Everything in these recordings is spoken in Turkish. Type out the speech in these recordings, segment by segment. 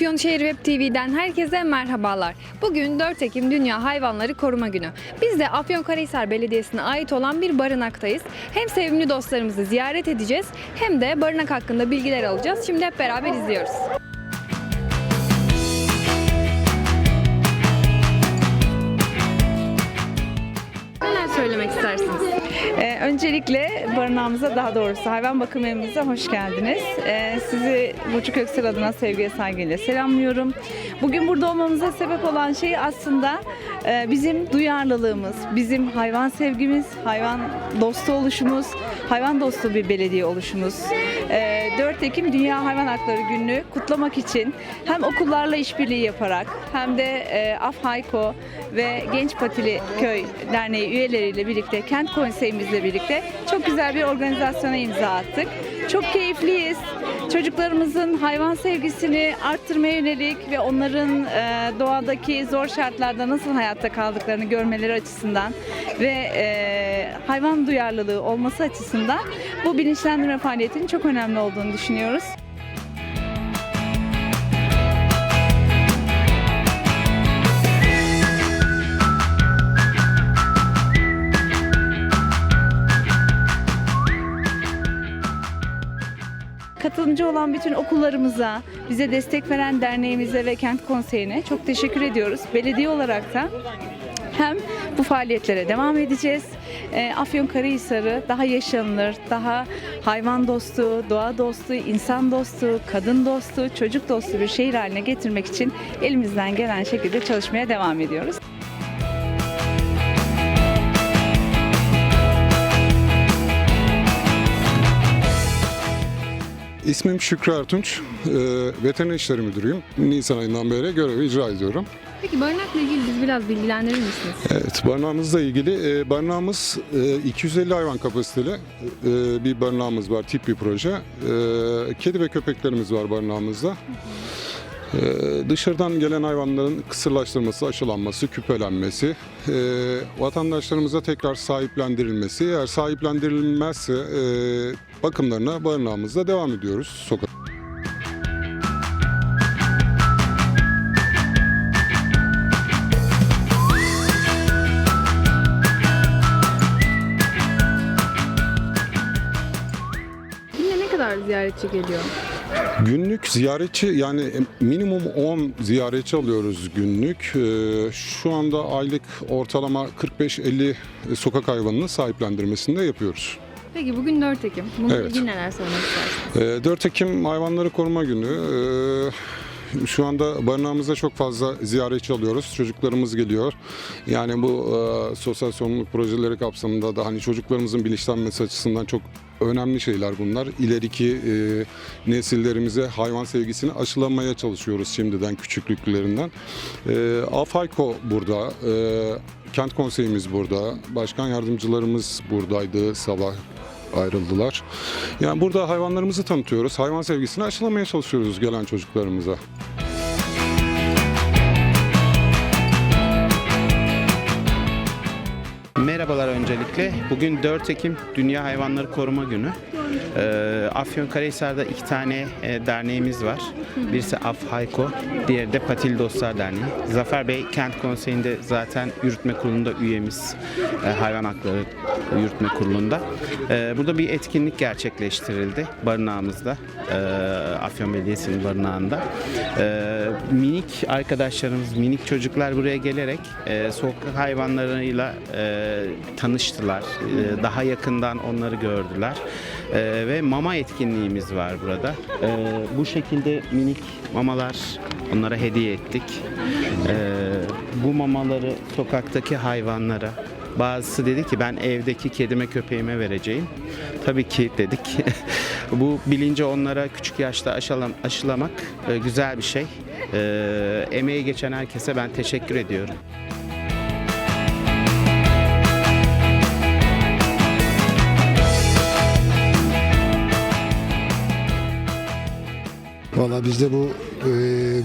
Afyonşehir Web TV'den herkese merhabalar. Bugün 4 Ekim Dünya Hayvanları Koruma Günü. Biz de Afyonkarahisar Belediyesi'ne ait olan bir barınaktayız. Hem sevimli dostlarımızı ziyaret edeceğiz hem de barınak hakkında bilgiler alacağız. Şimdi hep beraber izliyoruz. Öncelikle barınağımıza daha doğrusu hayvan bakım evimize hoş geldiniz. Ee, sizi Burcu Köksal adına sevgiye saygıyla selamlıyorum. Bugün burada olmamıza sebep olan şey aslında e, bizim duyarlılığımız, bizim hayvan sevgimiz, hayvan dostu oluşumuz, hayvan dostu bir belediye oluşumuz. Ee, 4 Ekim Dünya Hayvan Hakları Günü'nü kutlamak için hem okullarla işbirliği yaparak hem de e, AFHAYKO ve Genç Patili Köy Derneği üyeleriyle birlikte, kent konseyimizle birlikte çok güzel bir organizasyona imza attık. Çok keyifliyiz. Çocuklarımızın hayvan sevgisini arttırmaya yönelik ve onların e, doğadaki zor şartlarda nasıl hayatta kaldıklarını görmeleri açısından ve e, hayvan duyarlılığı olması açısından bu bilinçlendirme faaliyetinin çok önemli olduğunu düşünüyoruz. Katılımcı olan bütün okullarımıza, bize destek veren derneğimize ve kent konseyine çok teşekkür ediyoruz. Belediye olarak da hem bu faaliyetlere devam edeceğiz. E, Afyonkarahisar'ı daha yaşanılır, daha hayvan dostu, doğa dostu, insan dostu, kadın dostu, çocuk dostu bir şehir haline getirmek için elimizden gelen şekilde çalışmaya devam ediyoruz. İsmim Şükrü Ertunç, e, veteriner işleri müdürüyüm. Nisan ayından beri görevi icra ediyorum. Peki barınakla ilgili biz biraz bilgilendirir misiniz? Evet, barınağımızla ilgili, e, barınağımız e, 250 hayvan kapasiteli e, bir barınağımız var, tip bir proje. E, kedi ve köpeklerimiz var barınağımızda. E, dışarıdan gelen hayvanların kısırlaştırılması, aşılanması, küpelenmesi, e, vatandaşlarımıza tekrar sahiplendirilmesi, eğer sahiplendirilmezse e, bakımlarına barınağımızda devam ediyoruz sokak. Günde ne kadar ziyaretçi geliyor? Günlük ziyaretçi yani minimum 10 ziyaretçi alıyoruz günlük. Ee, Şu anda aylık ortalama 45-50 sokak hayvanını sahiplendirmesini de yapıyoruz. Peki bugün 4 Ekim. Bununla Evet. ilgili neler söylemek istersiniz? Ee, 4 Ekim Hayvanları Koruma Günü. Şu anda barınağımızda çok fazla ziyaretçi alıyoruz. Çocuklarımız geliyor. Yani bu e, sosyal sorumluluk projeleri kapsamında da hani çocuklarımızın bilinçlenmesi açısından çok önemli şeyler bunlar. İleriki e, nesillerimize hayvan sevgisini aşılamaya çalışıyoruz şimdiden küçüklüklerinden. E, AFAYKO burada. E, Kent konseyimiz burada. Başkan yardımcılarımız buradaydı sabah ayrıldılar. Yani burada hayvanlarımızı tanıtıyoruz. Hayvan sevgisini aşılamaya çalışıyoruz gelen çocuklarımıza. Merhabalar öncelikle. Bugün 4 Ekim Dünya Hayvanları Koruma Günü. Ee, Afyonkarahisar'da iki tane e, derneğimiz var. Birisi AFHAYKO, diğeri de Patil Dostlar Derneği. Zafer Bey Kent Konseyi'nde zaten yürütme kurulunda üyemiz. e, hayvan Hakları Yürütme Kurulu'nda. Ee, burada bir etkinlik gerçekleştirildi barınağımızda. e, Afyon Belediyesi'nin barınağında. Ee, minik arkadaşlarımız, minik çocuklar buraya gelerek e, sokak hayvanlarıyla e, tanıştılar. E, daha yakından onları gördüler. E, ve mama etkinliğimiz var burada. E, bu şekilde minik mamalar onlara hediye ettik. E, bu mamaları sokaktaki hayvanlara Bazısı dedi ki ben evdeki kedime köpeğime vereceğim. Tabii ki dedik. Bu bilinci onlara küçük yaşta aşılam- aşılamak e, güzel bir şey. E, emeği geçen herkese ben teşekkür ediyorum. Valla biz de bu e,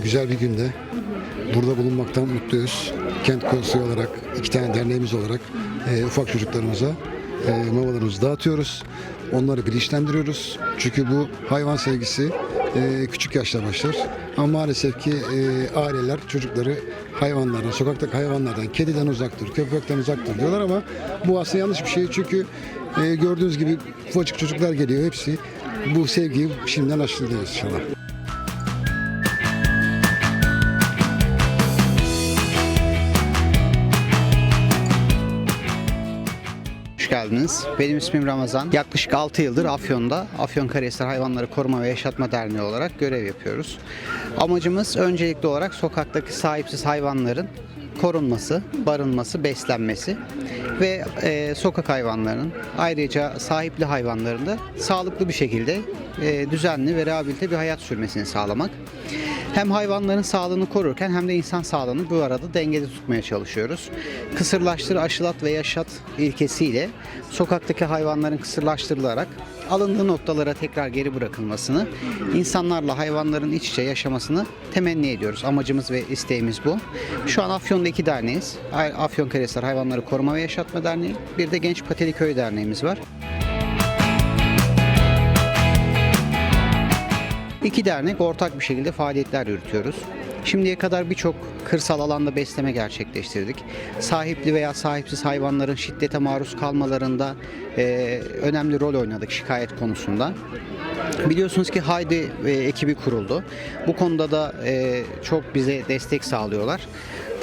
güzel bir günde burada bulunmaktan mutluyuz. Kent konseyi olarak, iki tane derneğimiz olarak e, ufak çocuklarımıza e, mamalarımızı dağıtıyoruz. Onları bilinçlendiriyoruz. Çünkü bu hayvan sevgisi e, küçük yaşta başlar. Ama maalesef ki e, aileler çocukları hayvanlardan, sokaktaki hayvanlardan, kediden uzaktır, köpekten uzaktır diyorlar ama bu aslında yanlış bir şey. Çünkü e, gördüğünüz gibi ufacık çocuklar geliyor hepsi. Bu sevgiyi şimdiden aşılıyoruz inşallah. Geldiniz. Benim ismim Ramazan. Yaklaşık 6 yıldır Afyon'da Afyonkarahisar Hayvanları Koruma ve Yaşatma Derneği olarak görev yapıyoruz. Amacımız öncelikli olarak sokaktaki sahipsiz hayvanların korunması, barınması, beslenmesi ve e, sokak hayvanlarının ayrıca sahipli hayvanların da sağlıklı bir şekilde e, düzenli ve rehabilite bir hayat sürmesini sağlamak. Hem hayvanların sağlığını korurken hem de insan sağlığını bu arada dengede tutmaya çalışıyoruz. Kısırlaştır, aşılat ve yaşat ilkesiyle sokaktaki hayvanların kısırlaştırılarak alındığı noktalara tekrar geri bırakılmasını, insanlarla hayvanların iç içe yaşamasını temenni ediyoruz. Amacımız ve isteğimiz bu. Şu an Afyon'da iki derneğiz. Afyonkarahisar Hayvanları Koruma ve Yaşatma Derneği, bir de Genç Pateli Köy Derneğimiz var. İki dernek ortak bir şekilde faaliyetler yürütüyoruz. Şimdiye kadar birçok kırsal alanda besleme gerçekleştirdik. Sahipli veya sahipsiz hayvanların şiddete maruz kalmalarında eee, önemli rol oynadık şikayet konusunda. Biliyorsunuz ki Haydi e, ekibi kuruldu. Bu konuda da e, çok bize destek sağlıyorlar.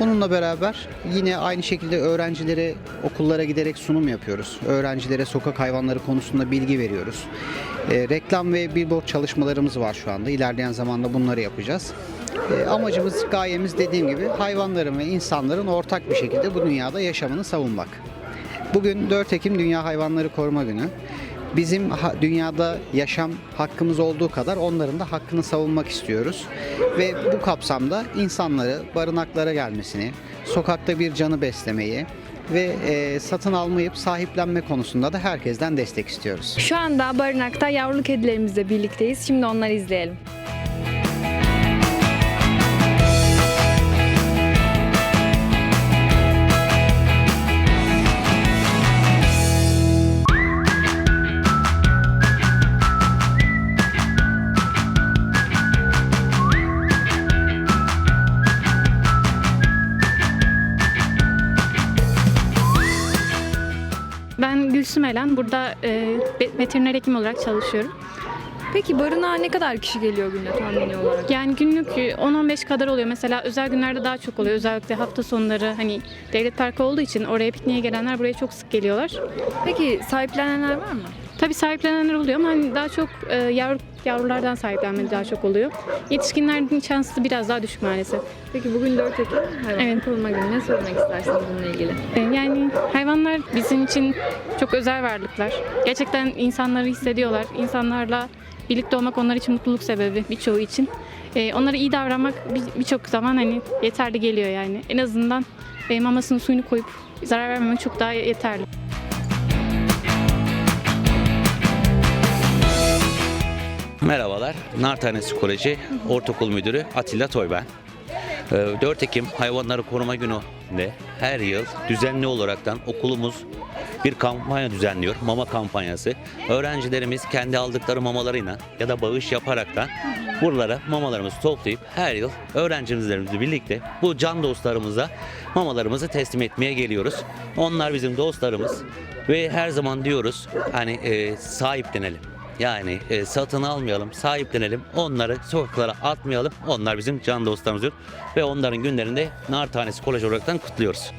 Bununla beraber yine aynı şekilde öğrencilere okullara giderek sunum yapıyoruz. Öğrencilere sokak hayvanları konusunda bilgi veriyoruz. E, reklam ve billboard çalışmalarımız var şu anda. İlerleyen zamanda bunları yapacağız. E, amacımız, gayemiz dediğim gibi hayvanların ve insanların ortak bir şekilde bu dünyada yaşamını savunmak. Bugün 4 Ekim Dünya Hayvanları Koruma Günü. Bizim dünyada yaşam hakkımız olduğu kadar onların da hakkını savunmak istiyoruz. Ve bu kapsamda insanları barınaklara gelmesini, sokakta bir canı beslemeyi ve e, satın almayıp sahiplenme konusunda da herkesten destek istiyoruz. Şu anda barınakta yavrulu kedilerimizle birlikteyiz. Şimdi onları izleyelim. Elen. Burada e, ve- veteriner hekim olarak çalışıyorum. Peki barınağa ne kadar kişi geliyor günde tahmini olarak? Yani günlük e, 10-15 kadar oluyor. Mesela özel günlerde daha çok oluyor. Özellikle hafta sonları hani devlet parkı olduğu için oraya pikniğe gelenler buraya çok sık geliyorlar. Peki sahiplenenler var mı? Tabii sahiplenenler oluyor ama hani daha çok e, yavru, yavrulardan sahiplenme daha çok oluyor. Yetişkinlerin şansı biraz daha düşük maalesef. Peki bugün 4 Ekim Hayvan Evet. Koruma Günü. Ne söylemek istersiniz bununla ilgili? E, Yani hayvanlar bizim için çok özel varlıklar. Gerçekten insanları hissediyorlar. İnsanlarla birlikte olmak onlar için mutluluk sebebi birçoğu için. E, onlara iyi davranmak bir- birçok zaman hani yeterli geliyor yani. En azından e, mamasını suyunu koyup zarar vermemek çok daha yeterli. Merhabalar, Nar Tanesi Koleji Ortaokul Müdürü Atilla Toy ben. Ee, 4 Ekim Hayvanları Koruma Günü'nde her yıl düzenli olaraktan okulumuz bir kampanya düzenliyor, mama kampanyası. Öğrencilerimiz kendi aldıkları mamalarıyla ya da bağış yaparaktan buralara mamalarımızı toplayıp her yıl öğrencilerimizle birlikte bu can dostlarımıza mamalarımızı teslim etmeye geliyoruz. Onlar bizim dostlarımız ve her zaman diyoruz hani e, sahiplenelim. Yani e, satın almayalım, sahiplenelim. Onları sokaklara atmayalım. Onlar bizim can dostlarımızdır. Ve onların günlerinde nar tanesi kolaj olaraktan kutluyoruz.